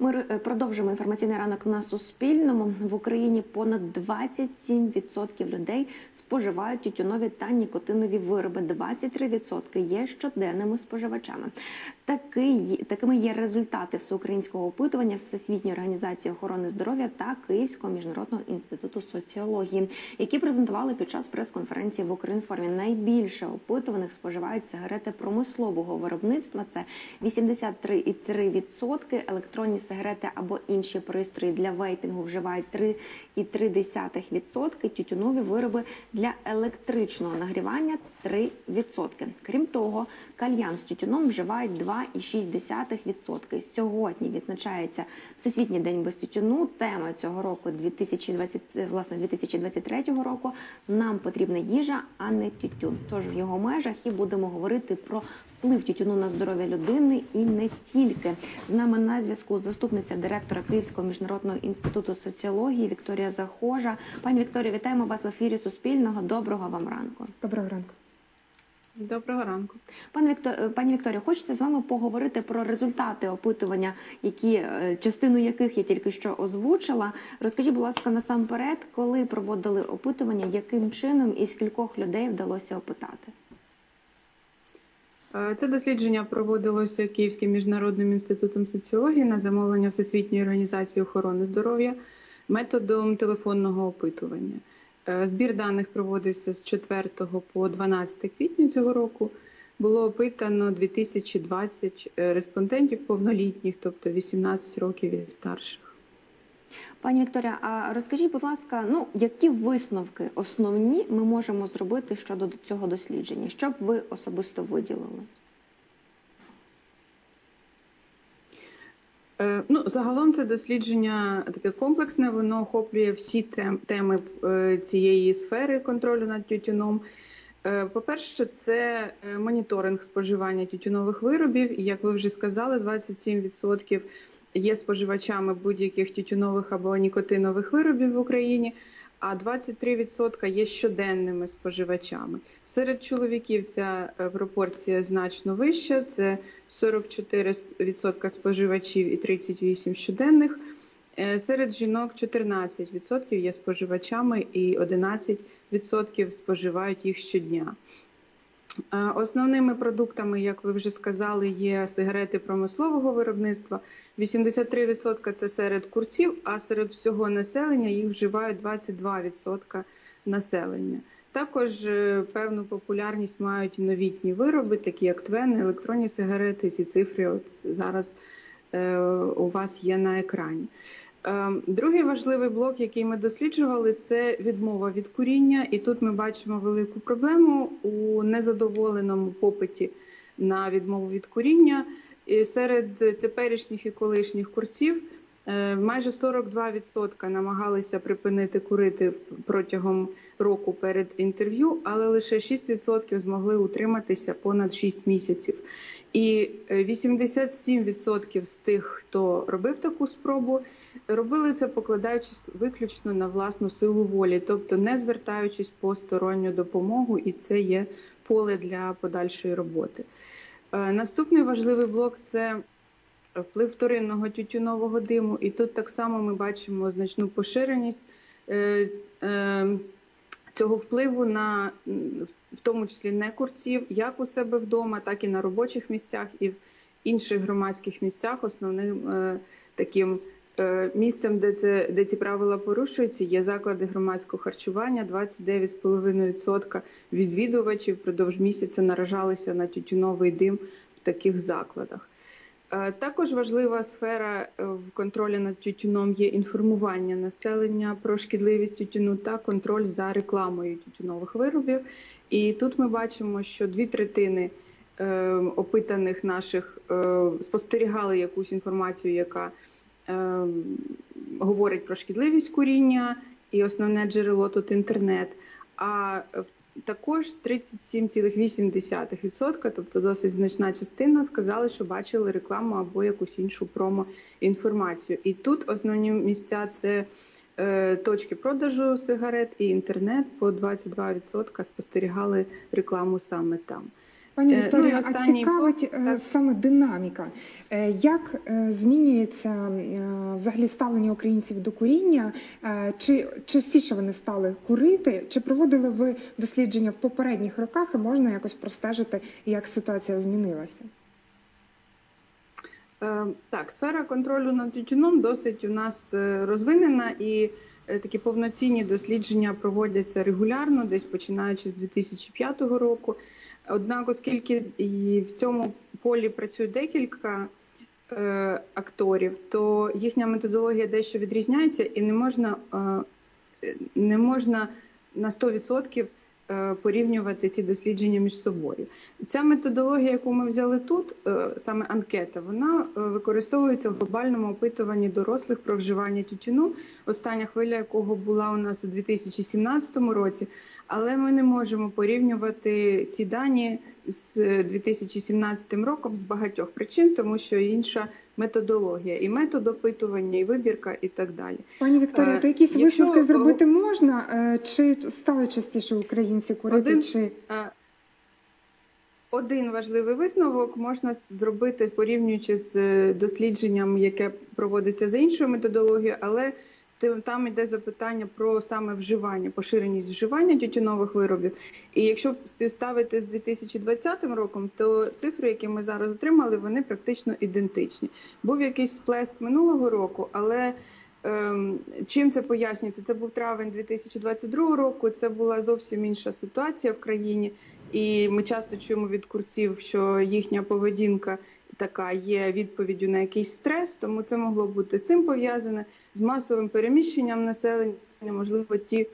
Ми е, продовжимо інформаційний ранок на Суспільному. В Україні понад 27% людей споживають тютюнові та нікотинові вироби. 23% є щоденними споживачами. Такий, такими є результати всеукраїнського опитування Всесвітньої організації охорони здоров'я та Київського міжнародного інституту соціології, які презентували під час прес-конференції в Укрінформі. Найбільше опитуваних споживають сигарети промислового виробництва. Це 83,3%. Електронні сигарети або інші пристрої для вейпінгу вживають 3,3%. Тютюнові вироби для електричного нагрівання 3%. Крім того, кальян з тютюном вживають 2,6%. Сьогодні відзначається Всесвітній день без тютюну. Тема цього року 2020, власне 2023 року. Нам потрібна їжа, а не тютюн. Тож в його межах і будемо говорити про вплив тютюну на здоров'я людини і не тільки. З нами на зв'язку заступниця директора Київського міжнародного інституту соціології Вікторія Захожа. Пані Вікторія, вітаємо вас в ефірі Суспільного. Доброго вам ранку. Доброго ранку. Доброго ранку. Пане Віктор, пані Вікторія, хочеться з вами поговорити про результати опитування, які е, частину яких я тільки що озвучила. Розкажіть, будь ласка, насамперед, коли проводили опитування, яким чином і скількох людей вдалося опитати? Е, Це дослідження проводилося Київським міжнародним інститутом соціології на замовлення Всесвітньої організації охорони здоров'я методом телефонного опитування. Е, Збір даних проводився з 4 по 12 квітня цього року. Було опитано 2020 респондентів повнолітніх, тобто 18 років і старших. Пані Вікторія, а розкажіть, будь ласка, ну які висновки основні ми можемо зробити щодо цього дослідження? Що б ви особисто виділили? Ну, загалом це дослідження таке комплексне, воно охоплює всі тем- теми е, цієї сфери контролю над тютюном. Е, По-перше, це е, моніторинг споживання тютюнових виробів. Як ви вже сказали, 27% є споживачами будь-яких тютюнових або нікотинових виробів в Україні, а 23% є щоденними споживачами. Серед чоловіків ця е, пропорція значно вища. Це 44% споживачів і 38% щоденних. Е, Серед жінок 14% є споживачами і 11% споживають їх щодня. Основними продуктами, як ви вже сказали, є сигарети промислового виробництва. 83% це серед курців, а серед всього населення їх вживають 22% населення. Також е, певну популярність мають новітні вироби, такі як твени, електронні сигарети. Ці цифри от зараз е, у вас є на екрані. Е, Другий важливий блок, який ми досліджували, це відмова від куріння. І тут ми бачимо велику проблему у незадоволеному попиті на відмову від куріння. І серед теперішніх і колишніх курців е, майже 42% намагалися припинити курити протягом року перед інтерв'ю, але лише 6% змогли утриматися понад 6 місяців. І е, 87% з тих, хто робив таку спробу, робили це покладаючись виключно на власну силу волі, тобто не звертаючись по сторонню допомогу, і це є поле для подальшої роботи. Е, Наступний важливий блок це вплив вторинного тютюнового диму, і тут так само ми бачимо значну поширеність е, е, цього впливу на в тому числі не курців, як у себе вдома, так і на робочих місцях, і в інших громадських місцях. Основним е, таким е, місцем, де це де ці правила порушуються, є заклади громадського харчування. 29,5% відвідувачів впродовж місяця наражалися на тютюновий дим в таких закладах. Е, Також важлива сфера е, в контролі над тютюном є інформування населення про шкідливість тютюну та контроль за рекламою тютюнових виробів. І тут ми бачимо, що дві третини е, опитаних наших спостерігали якусь інформацію, яка говорить про шкідливість куріння, і основне джерело тут інтернет. А також 37,8%, тобто досить значна частина, сказали, що бачили рекламу або якусь іншу промо-інформацію. І тут основні місця це е, точки продажу сигарет і інтернет. По 22% спостерігали рекламу саме там. Пані Е, ну, і а останній цікавить е, так. саме динаміка. Е, Як змінюється взагалі ставлення українців до куріння? Чи частіше вони стали курити? Чи проводили ви дослідження в попередніх роках і можна якось простежити, як ситуація змінилася? Е, Так, сфера контролю над тютюном досить у нас розвинена, і такі повноцінні дослідження проводяться регулярно, десь починаючи з 2005 року. Однак, оскільки і в цьому полі працює декілька е, акторів, то їхня методологія дещо відрізняється, і не можна, е, не можна на 100% е, порівнювати ці дослідження між собою. Ця методологія, яку ми взяли тут, е, саме анкета, вона е, використовується в глобальному опитуванні дорослих про вживання тютюну, остання хвиля якого була у нас у 2017 році. Але ми не можемо порівнювати ці дані з 2017 роком з багатьох причин, тому що інша методологія, і метод опитування, і вибірка, і так далі. Пані Вікторія, Е, то якісь якщо, висновки зробити можна? Е, Чи стали частіше українці курити? Один- Чи Е, Один важливий висновок можна зробити порівнюючи з дослідженням, яке проводиться за іншою методологією, але там йде запитання про саме вживання, поширеність вживання тютюнових виробів. І якщо співставити з 2020 роком, то цифри, які ми зараз отримали, вони практично ідентичні. Був якийсь сплеск минулого року, але Ем, Чим це пояснюється? Це був травень 2022 року. Це була зовсім інша ситуація в країні, і ми часто чуємо від курців, що їхня поведінка така є відповіддю на якийсь стрес, тому це могло бути з цим пов'язане з масовим переміщенням населення. Можливо, ті,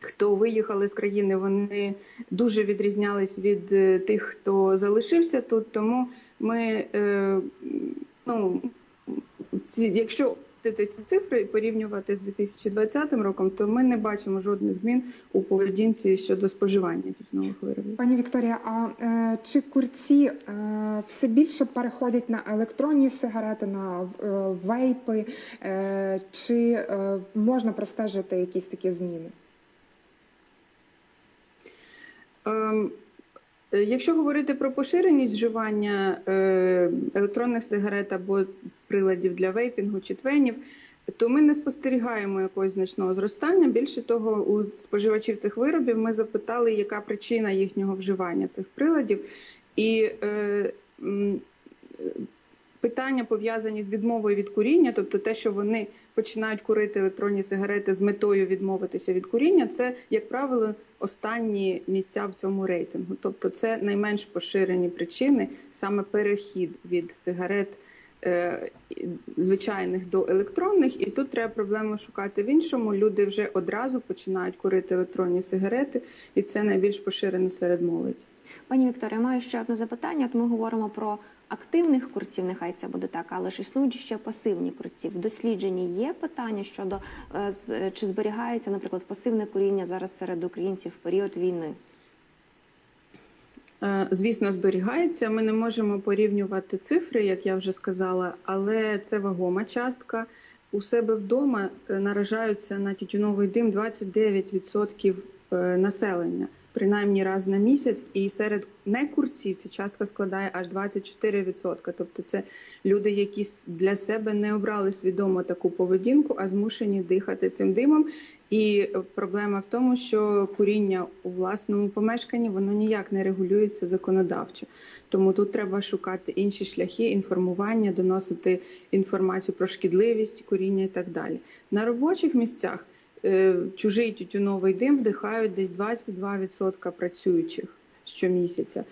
хто виїхали з країни, вони дуже відрізнялись від е, тих, хто залишився тут. Тому ми е, ну ці, якщо ці цифри і порівнювати з 2020 роком, то ми не бачимо жодних змін у поведінці щодо споживання тютюнових виробів. Пані Вікторія, а е, чи курці е, все більше переходять на електронні сигарети, на е, вейпи, е, чи е, можна простежити якісь такі зміни? Ем, е, Якщо говорити про поширеність вживання е, електронних сигарет або приладів для вейпінгу чи твенів, то ми не спостерігаємо якогось значного зростання. Більше того, у споживачів цих виробів ми запитали, яка причина їхнього вживання цих приладів, і е, питання пов'язані з відмовою від куріння, тобто те, що вони починають курити електронні сигарети з метою відмовитися від куріння, це, як правило, останні місця в цьому рейтингу. Тобто, це найменш поширені причини, саме перехід від сигарет звичайних до електронних, і тут треба проблему шукати в іншому. Люди вже одразу починають курити електронні сигарети, і це найбільш поширено серед молоді. Пані Вікторія, маю ще одне запитання. От ми говоримо про активних курців, нехай це буде так, але ж існують ще пасивні курці. В дослідженні є питання щодо е, чи зберігається, наприклад, пасивне куріння зараз серед українців в період війни. Е, Звісно, зберігається. Ми не можемо порівнювати цифри, як я вже сказала, але це вагома частка. У себе вдома е, наражаються на тютюновий дим 29% е, населення, принаймні раз на місяць. І серед некурців ця частка складає аж 24%. Тобто, це люди, які для себе не обрали свідомо таку поведінку, а змушені дихати цим димом. І е, проблема в тому, що куріння у власному помешканні воно ніяк не регулюється законодавчо. Тому тут треба шукати інші шляхи інформування, доносити інформацію про шкідливість куріння і так далі. На робочих місцях чужий тютюновий дим вдихають десь 22% працюючих щомісяця.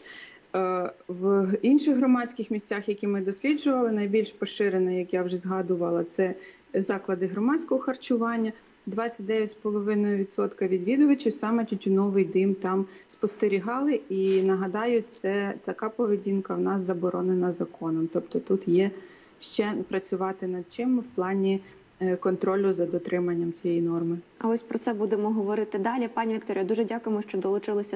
Е, В інших громадських місцях, які ми досліджували, найбільш поширене, як я вже згадувала, це заклади громадського харчування. 29,5% відвідувачів саме тютюновий дим там спостерігали. І нагадаю, це така поведінка в нас заборонена законом. Тобто тут є ще працювати над чим в плані е, контролю за дотриманням цієї норми. А ось про це будемо говорити далі. Пані Вікторія, дуже дякуємо, що долучилися